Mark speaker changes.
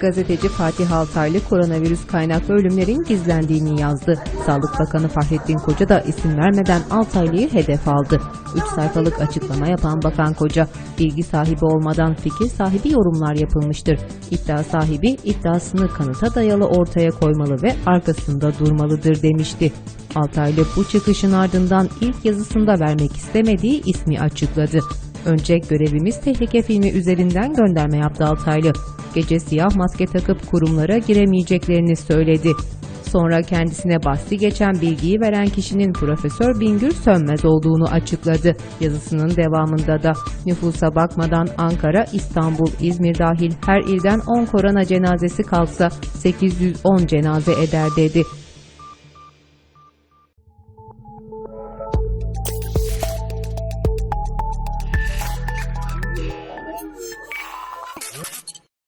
Speaker 1: Gazeteci Fatih Altaylı koronavirüs kaynaklı ölümlerin gizlendiğini yazdı. Sağlık Bakanı Fahrettin Koca da isim vermeden Altaylı'yı hedef aldı. 3 sayfalık açıklama yapan Bakan Koca, bilgi sahibi olmadan fikir sahibi yorumlar yapılmıştır. İddia sahibi iddiasını kanıta dayalı ortaya koymalı ve arkasında durmalıdır demişti. Altaylı bu çıkışın ardından ilk yazısında vermek istemediği ismi açıkladı. Önce Görevimiz Tehlike filmi üzerinden gönderme yaptı Altaylı. Gece siyah maske takıp kurumlara giremeyeceklerini söyledi. Sonra kendisine bahsi geçen bilgiyi veren kişinin Profesör Bingül Sönmez olduğunu açıkladı. Yazısının devamında da nüfusa bakmadan Ankara, İstanbul, İzmir dahil her ilden 10 korona cenazesi kalksa 810 cenaze eder dedi.